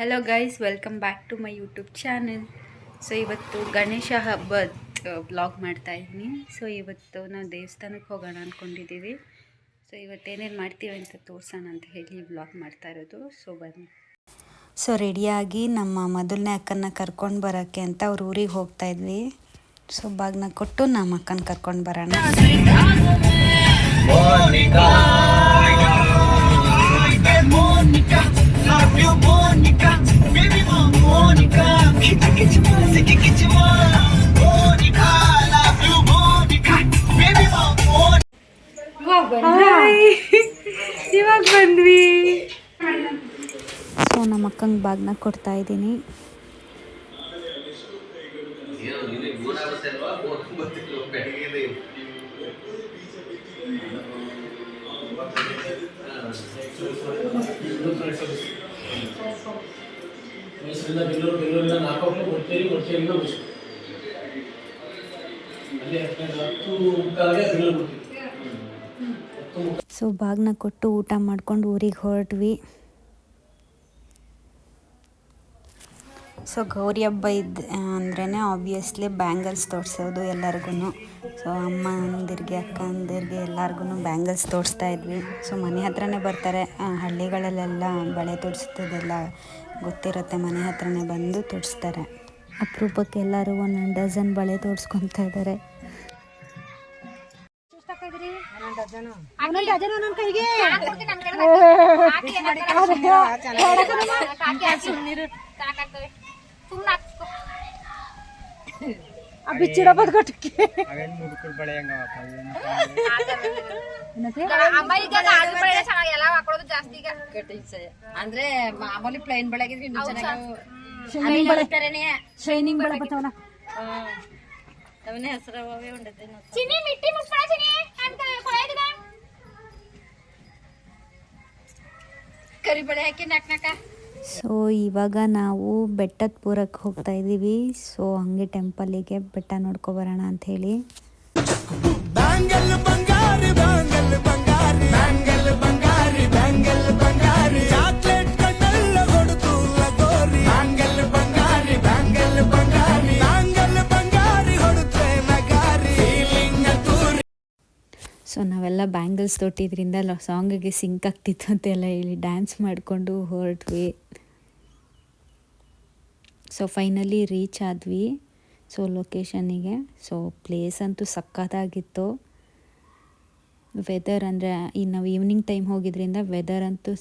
Hello guys welcome back to my YouTube channel so ಇವತ್ತು ಗಣೇಶ ಹಬ್ಬದ blog ಮಾಡ್ತಾ ಇದ್ದೀನಿ. ಸೊ ಇವತ್ತು ನಾವು ದೇವಸ್ಥಾನಕ್ಕೆ ಹೋಗೋಣ ಅಂದ್ಕೊಂಡಿದ್ದೀವಿ ಸೊ ಇವತ್ತೇನೇನು ಮಾಡ್ತೀವಿ ಅಂತ ತೋರ್ಸೋಣ ಅಂತ ಹೇಳಿ ಬ್ಲಾಗ್ ಮಾಡ್ತಾ ಇರೋದು. ಸೊ ಬನ್ನಿ. ಸೊ ರೆಡಿಯಾಗಿ ನಮ್ಮ ಮೊದಲನೇ ಅಕ್ಕನ ಕರ್ಕೊಂಡು ಬರೋಕ್ಕೆ ಅಂತ ಅವ್ರ ಊರಿಗೆ ಹೋಗ್ತಾ ಇದ್ವಿ. ಸೊ ಬಾಗ್ನ ಕೊಟ್ಟು ನಮ್ಮ ಅಕ್ಕನ ಕರ್ಕೊಂಡು ಬರೋಣ. ಸೊ ನಮ್ಮ ಅಕ್ಕಂಗೆ ಬಾಗ್ನ ಕೊಡ್ತಾ ಇದ್ದೀನಿ. ಮೈಸೂರಿಂದ ಬೆಂಗಳೂರು ಬೆಂಗಳೂರಿಂದ ನಾಲ್ಕು ಒಟ್ಟೇರಿ ಒಟ್ಟೇರಿಯಿಂದ ಮೈಸೂರು ಅಲ್ಲಿ ಹತ್ತು ಹತ್ತು ಮುಕ್ಕಾಲಿಗೆ ಬೆಂಗಳೂರು ಬಿಡ್ತೀವಿ ಹತ್ತು ಮುಕ್ಕಾಲು ಸೊ ಬಾಗ್ನ ಕೊಟ್ಟು ಊಟ ಮಾಡ್ಕೊಂಡು ಊರಿಗೆ ಹೊರಟ್ವಿ. ಸೊ ಗೌರಿ ಹಬ್ಬ ಇದ್ದ ಅಂದ್ರೇ ಆಬ್ವಿಯಸ್ಲಿ ಬ್ಯಾಂಗಲ್ಸ್ ತೋರಿಸೋದು ಎಲ್ಲರಿಗೂ ಸೊ ಅಮ್ಮಂದಿರಿಗೆ ಅಕ್ಕಂದಿರಿಗೆ ಎಲ್ಲರಿಗೂ ಬ್ಯಾಂಗಲ್ಸ್ ತೋರಿಸ್ತಾ ಇದ್ವಿ ಸೊ ಮನೆ ಹತ್ರನೇ ಬರ್ತಾರೆ ಹಳ್ಳಿಗಳಲ್ಲೆಲ್ಲ ಬಳೆ ತೋರಿಸೋದೆಲ್ಲ ಗೊತ್ತಿರುತ್ತೆ ಮನೆ ಹತ್ರನೇ ಬಂದು ತೋರಿಸ್ತಾರೆ ಅಪರೂಪಕ್ಕೆ ಎಲ್ಲರೂ ಒಂದೊಂದು ಡಜನ್ ಬಳೆ ತೋರಿಸ್ಕೊತಾ ಇದ್ದಾರೆ ಅಂದ್ರೆ ಮಾಮೂಲಿ ಪ್ಲೈನ್ ಬೆಳಗಿದ್ರೆ ಇನ್ನು ಚೆನ್ನಾಗಿ ಶೈನಿಂಗ್ ಬಳೆ ಬರ್ತಾವಲ್ಲ ಅವನೇ ಹೆಸರು ಅವೇ ಉಂಡತೆ ಕರಿ ಬಳೆ ಹಾಕಿ ನಾಕ್ ನಾಕ ಸೊ ಇವಾಗ ನಾವು ಬೆಟ್ಟದ ಪೂರಕ್ಕೆ ಹೋಗ್ತಾ ಇದ್ದೀವಿ. ಸೊ ಹಂಗೆ ಟೆಂಪಲಿಗೆ ಬೆಟ್ಟ ನೋಡ್ಕೊ ಬರೋಣ ಸೊ ನಾವೆಲ್ಲ ಬ್ಯಾಂಗಲ್ಸ್ ತೊಟ್ಟಿದ್ರಿಂದ ಸಾಂಗಿಗೆ ಸಿಂಕ್ ಆಗ್ತಿತ್ತು ಅಂತೆಲ್ಲ ಹೇಳಿ ಡ್ಯಾನ್ಸ್ ಮಾಡಿಕೊಂಡು ಹೊರಟ್ವಿ. ಸೊ ಫೈನಲಿ ರೀಚ್ ಆದ್ವಿ. ಸೊ ಲೊಕೇಶನಿಗೆ ಸೊ ಪ್ಲೇಸ್ ಅಂತೂ ಸಕ್ಕತ್ತಾಗಿತ್ತು ವೆದರ್ ಅಂದರೆ, ಈ ನಾವು ಈವ್ನಿಂಗ್ ಟೈಮ್ ಹೋಗಿದ್ರಿಂದ ವೆದರ್ ಅಂತೂ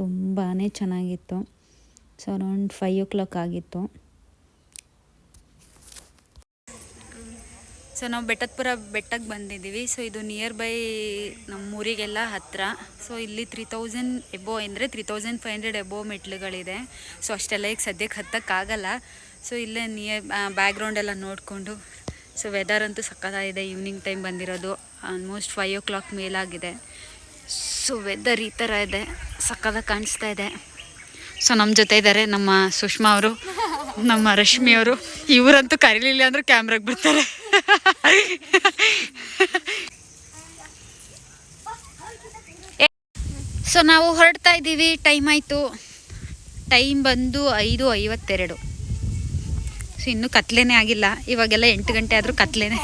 ತುಂಬಾ ಚೆನ್ನಾಗಿತ್ತು. So around five o'clock ಆಗಿತ್ತು. ಸೊ ನಾವು ಬೆಟ್ಟದಪುರ ಬೆಟ್ಟಕ್ಕೆ ಬಂದಿದ್ದೀವಿ. ಸೊ ಇದು ನಿಯರ್ ಬೈ ನಮ್ಮ ಊರಿಗೆಲ್ಲ ಹತ್ತಿರ ಸೊ ಇಲ್ಲಿ ತ್ರೀ ತೌಸಂಡ್ ಎಬೋ ಅಂದರೆ three thousand five hundred above ಮೆಟ್ಲುಗಳಿದೆ. So ಅಷ್ಟೆಲ್ಲ ಈಗ ಸದ್ಯಕ್ಕೆ ಹತ್ತಕ್ಕಾಗಲ್ಲ. ಸೊ ಇಲ್ಲೇ ನಿಯರ್ ಬ್ಯಾಕ್ಗ್ರೌಂಡ್ ಎಲ್ಲ ನೋಡಿಕೊಂಡು. ಸೊ ವೆದರ್ ಅಂತೂ ಸಕ್ಕತ್ತಾಗಿದೆ. ಈವ್ನಿಂಗ್ ಟೈಮ್ ಬಂದಿರೋದು. ಆಲ್ಮೋಸ್ಟ್ ಫೈವ್ ಓ ಕ್ಲಾಕ್ ಮೇಲಾಗಿದೆ. ಸೊ ವೆದರ್ ಈ ಥರ ಇದೆ. ಸಕ್ಕತ್ತಾಗಿ ಕಾಣಿಸ್ತಾ ಇದೆ. ಸೊ ನಮ್ಮ ಜೊತೆ ಇದ್ದಾರೆ ನಮ್ಮ ಸುಷ್ಮಾ ಅವರು. ನಮ್ಮ ರಶ್ಮಿ ಅವರು. ಇವರಂತೂ ಕರೀಲಿಲ್ಲ ಅಂದ್ರೆ ಕ್ಯಾಮ್ರಾಗೆ ಬಿಡ್ತಾರೆ. ಸೊ ನಾವು ಹೊರಡ್ತಾ ಇದ್ದೀವಿ. ಟೈಮ್ ಆಯಿತು. ಟೈಮ್ ಬಂದು ಐದು ಐವತ್ತೆರಡು. ಸೊ ಇನ್ನೂ ಕತ್ಲೇನೇ ಆಗಿಲ್ಲ. ಇವಾಗೆಲ್ಲ ಎಂಟು ಗಂಟೆ ಆದರೂ ಕತ್ಲೇನೆ.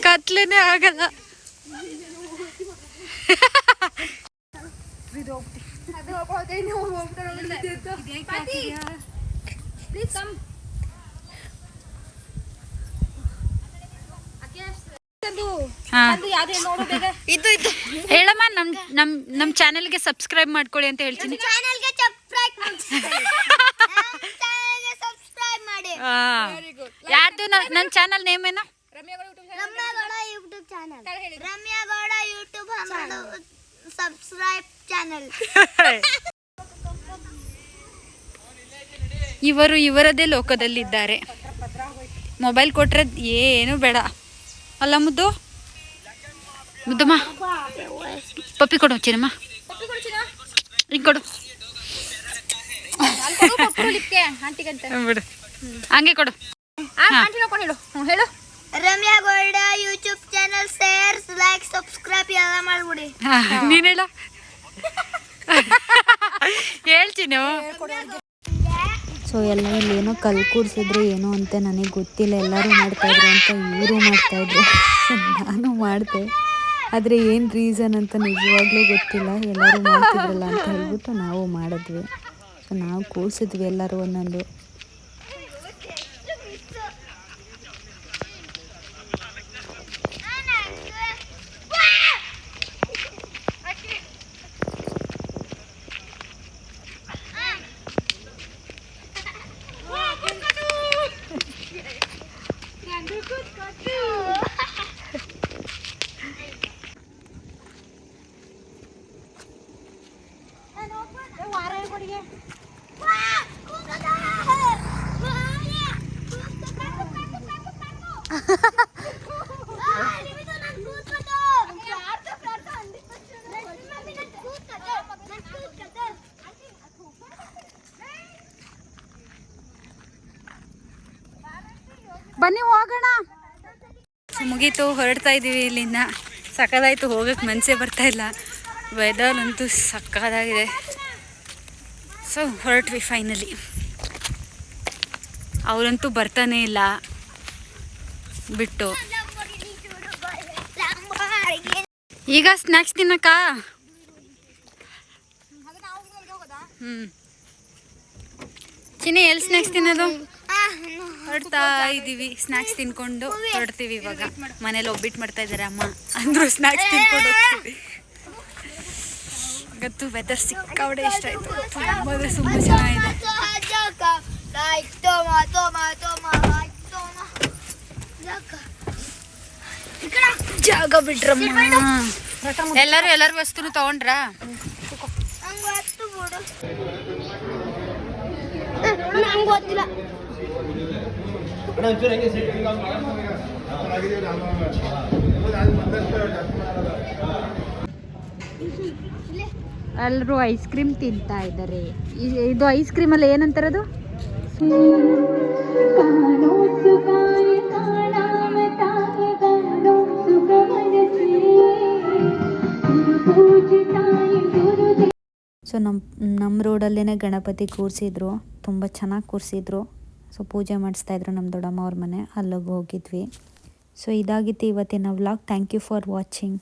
ಕತ್ಲೇನೆ ಆಗಲ್ಲ. ಹಾ. ಇದು ಇದು ಹೇಳಮ್ಮ ನಮ್ ನಮ್ ನಮ್ ಚಾನೆಲ್ಗೆ ಸಬ್ಸ್ಕ್ರೈಬ್ ಮಾಡ್ಕೊಳ್ಳಿ ಅಂತ ಹೇಳ್ತೀನಿ. ಸಬ್ಸ್ಕ್ರೈಬ್ ಸಬ್ಸ್ಕ್ರೈಬ್ ಯಾರ್ದು ನನ್ನ ಚಾನಲ್ ನೇಮ್ ಏನ? Ramya Gowda YouTube channel Ramya Gowda YouTube ಹಮಾರೋ subscribe channel ಇವರು ಇವರದೇ ಲೋಕದಲ್ಲಿದ್ದಾರೆ. ಮೊಬೈಲ್ ಕೊಟ್ರೆ ಏನು ಬೇಡ. ಅಲ್ಲ ಮುದ್ದು? ಮುದ್ದಮ್ಮ ಪಪ್ಪಿ ಕೊಡು ಚಿನ್ನಮ್ಮ. ಹಿಂಗೆ ಕೊಡು. ಬಿಡು. ಹಂಗೆ ಕೊಡು. ಹೇಳು. Ramya Gowda YouTube channel share like subscribe ಎಲ್ಲ ಮಾಡ್ಬಿಡಿ. ನೀನ್ ಹೇಳ. ಹೇಳ್ತೀನಿ ಸೊ ಎಲ್ಲ ಇಲ್ಲಿ ಏನೋ ಕಲ್ ಕೂರಿಸಿದ್ರು ಏನೋ ಅಂತ ನನಗೆ ಗೊತ್ತಿಲ್ಲ. ಎಲ್ಲರೂ ಮಾಡ್ತಾಯಿದ್ರು ಅಂತ ಇವರು ಮಾಡ್ತಾಯಿದ್ರು ನಾನು ಮಾಡಿದೆ. ಆದರೆ ಏನು ರೀಸನ್ ಅಂತ ನಿಜವಾಗ್ಲೂ ಗೊತ್ತಿಲ್ಲ. ಎಲ್ಲರೂ ಮಾಡ್ತಿದ್ರಲ್ಲ ಅಂತ ಹೇಳ್ಬಿಟ್ಟು ನಾವು ಮಾಡಿದ್ವಿ. ಸೊ ನಾವು ಕೂರಿಸಿದ್ವಿ ಎಲ್ಲರೂ ಒಂದೊಂದು. ಬನ್ನಿ ಹೋಗೋಣ. ಮುಗೀತು, ಹೊರಡ್ತಾ ಇದ್ದೀವಿ ಇಲ್ಲಿಂದ. ಸಕ್ಕದಾಯಿತು ಹೋಗಕ್ಕೆ ಬರ್ತಾ ಇಲ್ಲ. ವೆದರ್ ಅಂತೂ ಸಕ್ಕದಾಗಿದೆ ಸೊ ಹೊರಟ್ವಿ ಫೈನಲಿ ಅವರಂತೂ ಬರ್ತಾನೆ ಇಲ್ಲ. ಬಿಟ್ಟು. ಈಗ ಸ್ನ್ಯಾಕ್ಸ್ ತಿನ್ನಕ್ಕ? ಹ್ಞೂ ಚಿನ್ನಿ, ಎಲ್ಲಿ ಸ್ನ್ಯಾಕ್ಸ್ ತಿನ್ನೋದು? ಹೊರಡ್ತಾ ಇದ್ದೀವಿ. ಸ್ನಾಕ್ಸ್ ತಿನ್ಕೊಂಡು ಹೊರಡ್ತೀವಿ ಇವಾಗ. ಮನೇಲಿ ಒಬ್ಬಿಟ್ಟು ಮಾಡ್ತಾ ಇದ್ದಾರೆ ಅಮ್ಮ. ಅಂದ್ರು ಸ್ನ್ಯಾಕ್ಸ್ ತಿನ್ಕೊಂಡು ಹೋಗ್ತೀವಿ. ವೆದರ್ ಸಿಕ್ಕಾವಡೆ ಇಷ್ಟ ಆಯಿತು. ತುಂಬಾ ತುಂಬಾ ಚೆನ್ನಾಗಿದೆ. ಜಾಗ ಬಿಟ್ರಮ್ಮ ಎಲ್ಲರೂ ಎಲ್ಲರೂ ವಸ್ತುನು ತಗೊಂಡ್ರಾ? ನಂಗೆ ಎಲ್ಲರೂ ಐಸ್ ಕ್ರೀಮ್ ತಿಂತಾ ಇದ್ದಾರೆ. ಇದು ಐಸ್ ಕ್ರೀಮ್ ಅಲ್ಲಿ ಏನಂತಾರದು? ಸೊ ನಮ್ಮ ನಮ್ಮ ರೋಡಲ್ಲೇ ಗಣಪತಿ ಕೂರಿಸಿದ್ರು. ತುಂಬ ಚೆನ್ನಾಗಿ ಕೂರಿಸಿದ್ರು. ಸೊ ಪೂಜೆ ಮಾಡಿಸ್ತಾಯಿದ್ರು ನಮ್ಮ ದೊಡ್ಡಮ್ಮ ಅವ್ರ ಮನೆ, ಅಲ್ಲಿಗೆ ಹೋಗಿದ್ವಿ. ಸೊ ಇದಾಗಿತ್ತು ಇವತ್ತಿನ vlog thank you for watching